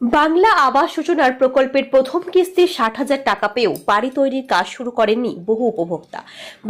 বাংলা আবাস যোজনার প্রকল্পের প্রথম কিস্তির ষাট হাজার টাকা পেয়েও বাড়ি তৈরির কাজ শুরু করেননি বহু উপভোক্তা।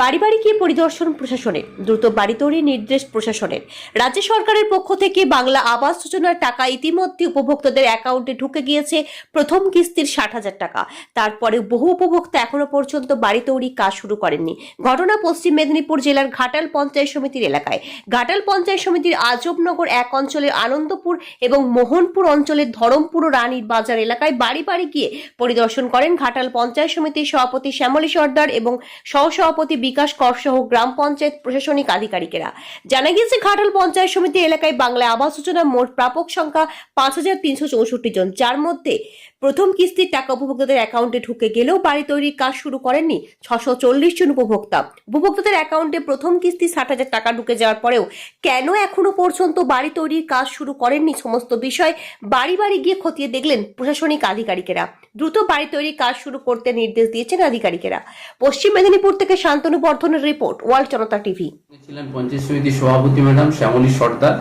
বাড়ি বাড়ি গিয়ে পরিদর্শন প্রশাসনের, দ্রুত বাড়ি তৈরির নির্দেশ প্রশাসনের। রাজ্য সরকারের পক্ষ থেকে বাংলা আবাস যোজনার টাকা ইতিমধ্যে উপভোক্তাদের অ্যাকাউন্টে ঢুকে গিয়েছে প্রথম কিস্তির ষাট হাজার টাকা। তারপরে বহু উপভোক্তা এখনও পর্যন্ত বাড়ি তৈরির কাজ শুরু করেননি। ঘটনা পশ্চিম মেদিনীপুর জেলার ঘাটাল পঞ্চায়েত সমিতির এলাকায়। ঘাটাল পঞ্চায়েত সমিতির আজবনগর এক অঞ্চলের আনন্দপুর এবং মোহনপুর অঞ্চলের ধরমপুর ও রানীর বাজার এলাকায় বাড়ি বাড়ি গিয়ে পরিদর্শন করেন ঘাটাল পঞ্চায়েত সমিতির সভাপতি শ্যামলী সর্দার এবং সহসভাপতি বিকাশ কর সহ গ্রাম পঞ্চায়েত প্রশাসনিক আধিকারিকেরা। জানা গিয়েছে, ঘাটাল পঞ্চায়েত সমিতি এলাকায় বাংলা আবাস যোজনা মোট প্রাপক সংখ্যা পাঁচ হাজার তিনশো চৌষট্টি জন, যার মধ্যে প্রথম কিস্তির টাকা উপভোক্তাদের অ্যাকাউন্টে ঢুকে গেলেও বাড়ি তৈরির কাজ শুরু করেননি ছশো চল্লিশ জন উপভোক্তা। উপভোক্তাদের অ্যাকাউন্টে প্রথম কিস্তি ষাট হাজার টাকা ঢুকে যাওয়ার পরেও কেন এখনও পর্যন্ত বাড়ি তৈরির কাজ শুরু করেননি সমস্ত বিষয় বাড়ি বাড়ি গিয়ে খতিয়ে দেখলেন প্রশাসনিক আধিকারিকেরা। দ্রুত বাড়ি তৈরির কাজ শুরু করতে নির্দেশ দিয়েছেন আধিকারিকেরা। পশ্চিম মেদিনীপুর থেকে শান্তনু বর্ধনের রিপোর্ট, ওয়ার্ল্ড জনতা টিভি। ছিলেন পঞ্চায়েত সভাপতি ম্যাডাম শ্যামলী সর্দার।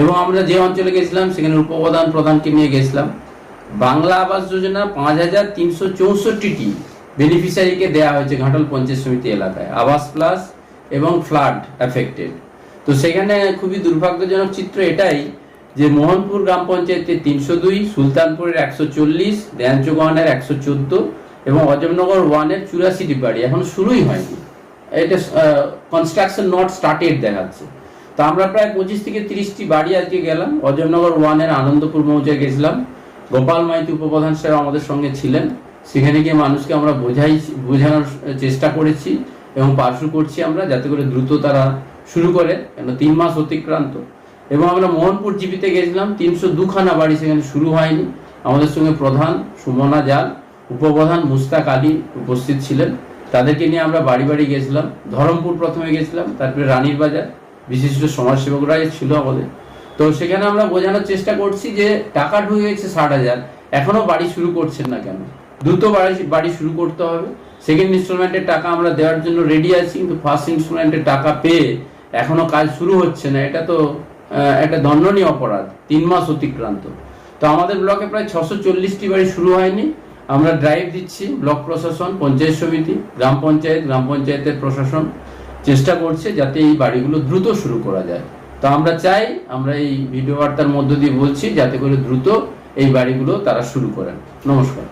এবং আমরা যে অঞ্চলে গেছিলাম, সেখানে উপপ্রধান প্রধানকে নিয়ে গেছিলাম। বাংলা আবাস যোজনা পাঁচ হাজার তিনশো চৌষট্টিটি বেনিফিশিয়ারিকে দেওয়া হয়েছে ঘাটল পঞ্চায়েত সমিতি এলাকায়। আবাস প্লাস এবং ফ্লাড এফেক্টেড। তো সেখানে খুবই দুর্ভাগ্যজনক চিত্র এটাই যে মোহনপুর গ্রাম পঞ্চায়েতের তিনশো দুই, সুলতানপুরের একশো চল্লিশ দেয়াঞ্চগণের একশো চোদ্দ এবং অজমনগর ওয়ানের চুরাশিটি বাড়ি এখন শুরুই হয়নি। এটা কনস্ট্রাকশন নট স্টার্টেড দেখাচ্ছে। তো আমরা প্রায় পঁচিশ থেকে তিরিশটি বাড়ি আজকে গেলাম। অজয়নগর ওয়ানের আনন্দপুর মৌজায় গেছিলাম। গোপাল মাইতি উপপ্রধান সাহেব আমাদের সঙ্গে ছিলেন। সেখানে গিয়ে মানুষকে আমরা বোঝাই, বোঝানোর চেষ্টা করেছি এবং পার্শ্ব করছি আমরা যাতে করে দ্রুত তারা শুরু করে। কেন তিন মাস অতিক্রান্ত। এবং আমরা মোহনপুর জিপিতে গেছিলাম। তিনশো দুখানা বাড়ি সেখানে শুরু হয়নি। আমাদের সঙ্গে প্রধান সুমনা জাল, উপপ্রধান মুস্তাক আলী উপস্থিত ছিলেন। তাদেরকে নিয়ে আমরা বাড়ি বাড়ি গেছিলাম। ধরমপুর প্রথমে গেছিলাম, তারপরে রানীর বাজার। বিশিষ্ট সমাজসেবকরাই ছিল আমাদের। তো সেখানে আমরা বোঝানোর চেষ্টা করছি যে টাকা ঢুকে গেছে ষাট হাজার। এখনও বাড়ি শুরু করছেন না কেন? দ্রুত বাড়ি বাড়ি শুরু করতে হবে। সেকেন্ড ইনস্টলমেন্টের টাকা আমরা দেওয়ার জন্য রেডি আছি, কিন্তু ফার্স্ট ইনস্টলমেন্টের টাকা পেয়ে এখনও কাজ শুরু হচ্ছে না। এটা তো একটা দণ্ডনীয় অপরাধ, তিন মাস অতিক্রান্ত। তো আমাদের ব্লকে প্রায় ছশো চল্লিশটি বাড়ি শুরু হয়নি। আমরা ড্রাইভ দিচ্ছি ব্লক প্রশাসন, পঞ্চায়েত সমিতি, গ্রাম পঞ্চায়েত, গ্রাম পঞ্চায়েতের প্রশাসন চেষ্টা করছে যাতে এই বাড়িগুলো দ্রুত শুরু করা যায়। তো আমরা চাই, আমরা এই ভিডিও বার্তার মধ্য দিয়ে বলছি, যাতে করে দ্রুত এই বাড়িগুলো তারা শুরু করেন। নমস্কার।